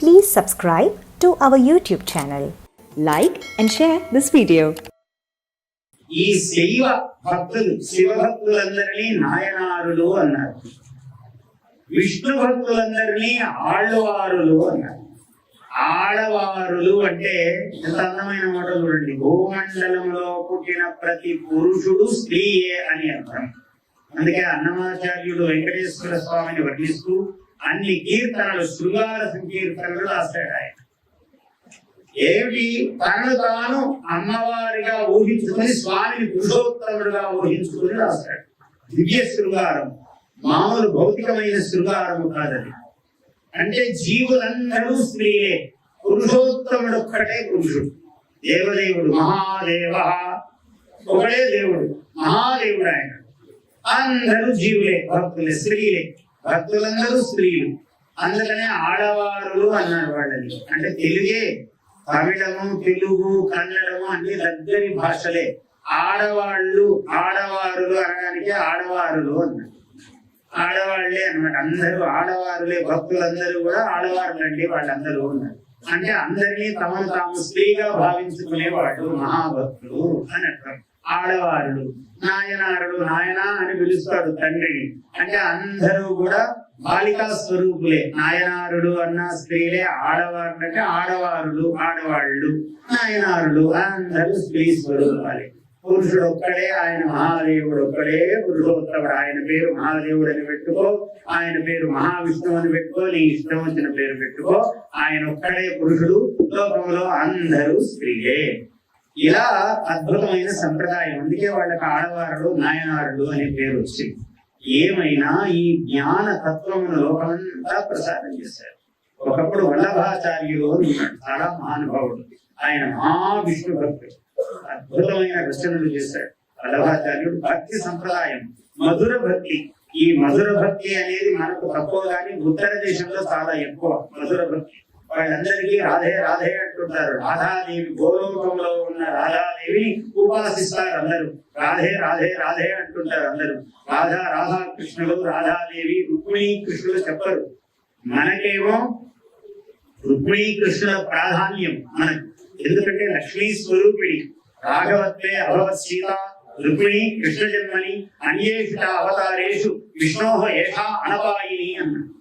Please subscribe to our YouTube channel. Like and share this video. ఈ శైవ భక్తులు శివభక్తులందరినీ నాయనారులు అన్నారు విష్ణు భక్తులందరినీ ఆళ్ళవారులు అన్నారు ఆడవారులు అంటే ఎంత అందమైన మాట చూడండి భూమండలంలో పుట్టిన ప్రతి పురుషుడు స్త్రీయే అని అర్థం అందుకే అన్నమాచార్యుడు వెంకటేశ్వర స్వామిని వర్ణిస్తూ అన్ని కీర్తనలు శృంగార సంకీర్తనలు రాస్తాడు ఆయన. ఏమిటి? తనను తాను అమ్మవారిగా ఊహించుకుని స్వామిని పురుషోత్తముడుగా ఊహించుకుని రాస్తాడు. దివ్య శృంగారం మామూలు భౌతికమైన శృంగారము కాదని అంటే జీవులందరూ స్త్రీలే. పురుషోత్తముడు ఒక్కటే పురుషుడు. దేవదేవుడు మహాదేవ ఒకడే దేవుడు మహాదేవుడు ఆయన. అందరూ జీవులే భక్తులే స్త్రీలే. భక్తులందరూ స్త్రీలు. అందుకనే ఆడవారులు అన్నారు వాళ్ళని. అంటే తెలుగే తమిళము తెలుగు కన్నడము అన్ని దగ్గరి భాషలే. ఆడవాళ్ళు ఆడవారులు అనడానికి ఆడవారులు అన్నారు. ఆడవాళ్ళే అన్నమాట. అందరూ ఆడవారులే. భక్తులందరూ కూడా ఆడవారులండి వాళ్ళందరూ ఉన్నారు అంటే అందరినీ తమను తాము స్త్రీగా భావించుకునేవాళ్ళు మహాభక్తులు అని అర్థం. ఆడవారుడు నాయనారుడు నాయన అని పిలుస్తాడు తండ్రిని అంటే అందరూ కూడా బాలికా స్వరూపులే. నాయనారుడు అన్న స్త్రీలే ఆడవారు అంటే ఆడవారులు ఆడవాళ్ళు. నాయనారులు అందరూ స్త్రీ స్వరూపాలే. పురుషుడు ఒక్కడే ఆయన మహాదేవుడు ఒక్కడే పురుషోత్తముడు ఆయన పేరు మహాదేవుడు అని పెట్టుకో ఆయన పేరు మహావిష్ణువు అని పెట్టుకో నీ ఇష్టం వచ్చిన పేరు పెట్టుకో ఆయన ఒక్కడే పురుషుడు లోకంలో అందరూ స్త్రీలే. ఇలా అద్భుతమైన సంప్రదాయం. అందుకే వాళ్ళకి ఆడవారులు నాయనారులు అనే పేరు వచ్చింది. ఏమైనా ఈ జ్ఞాన తత్వమును లోకమంతా ప్రసాదం చేశారు. ఒకప్పుడు వల్లభాచార్యులు ఉన్నాడు. చాలా మహానుభావుడు. ఆయన మహావిష్ణు భక్తుడు. అద్భుతమైన రచనలు చేశాడు. వల్లభాచార్యుడు భక్తి సంప్రదాయం మధుర భక్తి. ఈ మధుర భక్తి అనేది మనకు తక్కువ కానీ ఉత్తర దేశంలో చాలా ఎక్కువ మధుర భక్తి. వాళ్ళందరికీ రాధే రాధే అంటుంటారు. రాధాదేవి గోలోకంలో ఉన్న రాధాదేవిని ఉపాసిస్తారు అందరూ. రాధే రాధే రాధే అంటుంటారు అందరూ. రాధా రాధా కృష్ణులు రాధాదేవి రుక్మిణి కృష్ణులు చెప్పరు. మనకేమో రుక్మిణి కృష్ణుల ప్రాధాన్యం మనకు. ఎందుకంటే లక్ష్మీ స్వరూపిణి. రాఘవత్వే అభవత్ సీత రుక్మిణి కృష్ణ జన్మని అన్యేషు అవతారేషు విష్ణోహ ఏషా అనపాయిని అన్నాడు.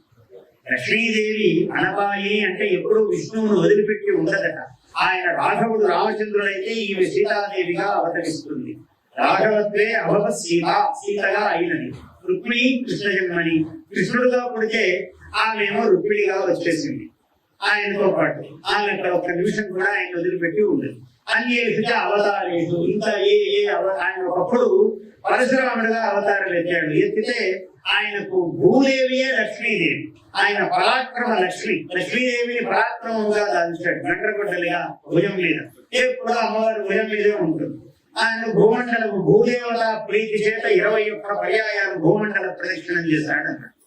లక్ష్మీదేవి అనబాయి అంటే ఎప్పుడూ విష్ణువును వదిలిపెట్టి ఉండదట. ఆయన రాఘవుడు రామచంద్రుడైతే ఈమె సీతాదేవిగా అవతరిస్తుంది. రాఘవత్వే అభవ సీత సీతగా అయినది. రుక్మిణి కృష్ణ జన్మని కృష్ణుడుగా పుడితే ఆమెమో రుక్మిణిగా వచ్చేసింది. ఆయనతో పాటు ఆమె ఒక్క నిమిషం కూడా ఆయన వదిలిపెట్టి ఉండదు. అన్యేషుచ అవతారేషు. ఇంకా ఏ ఏ అవ- ఆయన ఒకప్పుడు పరశురాముడుగా అవతారాలు ఎత్తాడు ఎత్తితే ఆయనకు భూదేవియే లక్ష్మీదేవి? ఆయన పరాక్రమ లక్ష్మి. లక్ష్మీదేవిని పరాక్రమంగా దాల్చాడు గండ్రగొడ్డలిగా భుజం మీద. ఎప్పుడు అమ్మవారి భుజం మీదే ఉంటుంది. ఆయన భూమండలము భూదేవుల ప్రీతి చేత ఇరవై ఒక్క పర్యాయాలు భూమండల ప్రదక్షిణం చేశాడు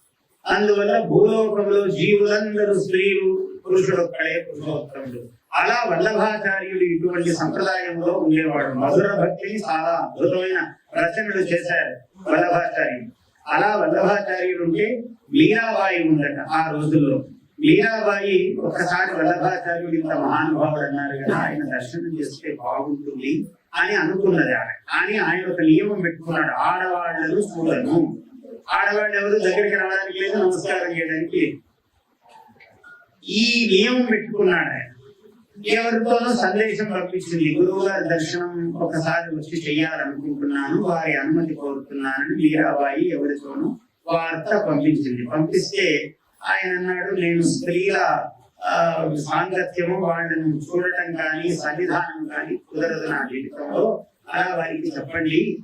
అందువల్ల భూలోకంలో జీవులందరూ స్త్రీలు పురుషుడొక్కడే పురుషోత్తముడు అలా వల్లభాచార్యులు ఇటువంటి సంప్రదాయంలో ఉండేవాడు. మధుర భక్తిని చాలా అద్భుతమైన రచనలు చేశారు వల్లభాచార్యులు. అలా వల్లభాచార్యులు ఉంటే మీరాబాయి ఉందట ఆ రోజుల్లో. మీరాబాయి ఒకసారి వల్లభాచార్యుడు ఇంత మహానుభావుడు అన్నారు కదా ఆయన దర్శనం చేస్తే బాగుంటుంది అని అనుకున్నది ఆమె. కానీ ఆయన ఒక నియమం పెట్టుకున్నాడు ఆడవాళ్ళను చూడను. ఆడవాళ్ళు ఎవరు? దగ్గరికి రావడానికి లేదు నమస్కారం చేయడానికి లేదు. ఈ నియమం పెట్టుకున్నాడు ఆయన. ఎవరితోనో సందేశం పంపించింది గురువు గారి దర్శనం ఒకసారి వచ్చి చెయ్యాలనుకుంటున్నాను. వారి అనుమతి కోరుతున్నానని మీరాబాయి ఎవరితోనూ వార్త పంపించింది పంపిస్తే ఆయన అన్నాడు నేను స్త్రీల సాంగత్యము వాళ్ళను చూడటం కానీ సన్నిధానం కానీ కుదరదు నా జీవితంలో. అలా వారికి చెప్పండి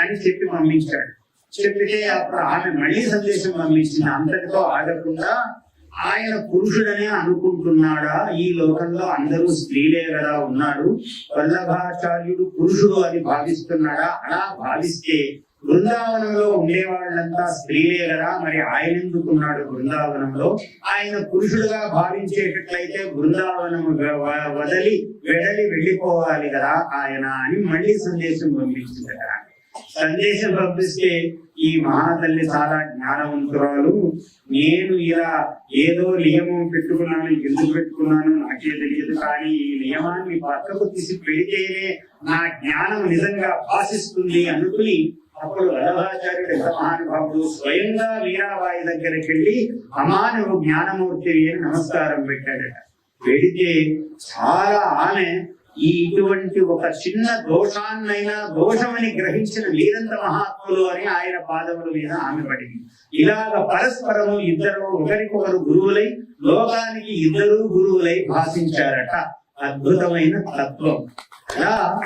అని చెప్పి పంపించాడు. చెప్పితే అప్పుడు ఆమె మళ్ళీ సందేశం పంపించింది. అంతటితో ఆగకుండా ఆయన పురుషుడనే అనుకుంటున్నాడా? ఈ లోకంలో అందరూ స్త్రీలే కదా ఉన్నాడు. వల్లభాచార్యుడు పురుషుడు అని భావిస్తున్నాడా? అలా భావిస్తే బృందావనంలో ఉండేవాళ్ళంతా స్త్రీలే కదా. మరి ఆయన ఎందుకున్నాడు బృందావనంలో? ఆయన పురుషుడుగా భావించేటట్లయితే బృందావనం వదలి వెడలి వెళ్ళిపోవాలి కదా ఆయన అని మళ్ళీ సందేశం పంపించిందట. సందేశం పంపిస్తే ఈ మహాతల్లి చాలా జ్ఞానవంతురాలు. నేను ఇలా ఏదో నియమం పెట్టుకున్నాను ఎందుకు పెట్టుకున్నాను నాకే తెలియదు కానీ ఈ నియమాన్ని పక్కకు తీసి పెడితేనే నా జ్ఞానం నిజంగా భాషిస్తుంది అనుకుని అప్పుడు వల్లభాచార్యుడు ఎంత మహానుభావుడు స్వయంగా వీరాబాయి దగ్గరికి వెళ్ళి అమ్మా నువ్వు అని నమస్కారం పెట్టాడట. పెడితే చాలా ఆమె ఈ ఇటువంటి ఒక చిన్న దోషాన్నైనా దోషమని గ్రహించిన వీరంత మహాత్ములు అని ఆయన పాదముల మీద ఆమె పడింది. ఇలాగ పరస్పరము ఇద్దరు ఒకరికొకరు గురువులై లోకానికి ఇద్దరు గురువులై భాషించారట. అద్భుతమైన తత్వం. అలా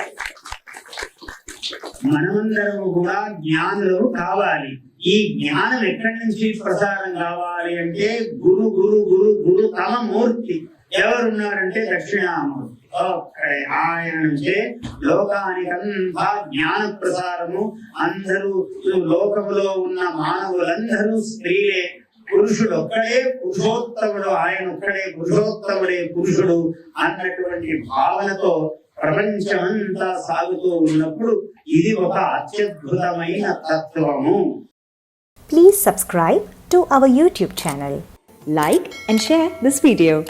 మనమందరము కూడా జ్ఞానులు కావాలి. ఈ జ్ఞానం ఎక్కడి నుంచి ప్రసారం కావాలి అంటే గురు గురు గురు గురు తమ మూర్తి. ఎవరున్నారంటే దక్షిణామూర్తి. ఒక్కడే ఆయన నుంచే లోకానికంతా జ్ఞాన ప్రసారము అందరూ లోకములో ఉన్న మానవులందరూ స్త్రీలే. పురుషుడు ఒక్కడే పురుషోత్తముడు ఆయన ఒక్కడే పురుషోత్తముడే పురుషుడు అన్నటువంటి భావనతో ప్రపంచమంతా సాగుతూ ఉన్నప్పుడు ఇది ఒక అత్యద్భుతమైన తత్వము. Please subscribe to our YouTube channel like and share this video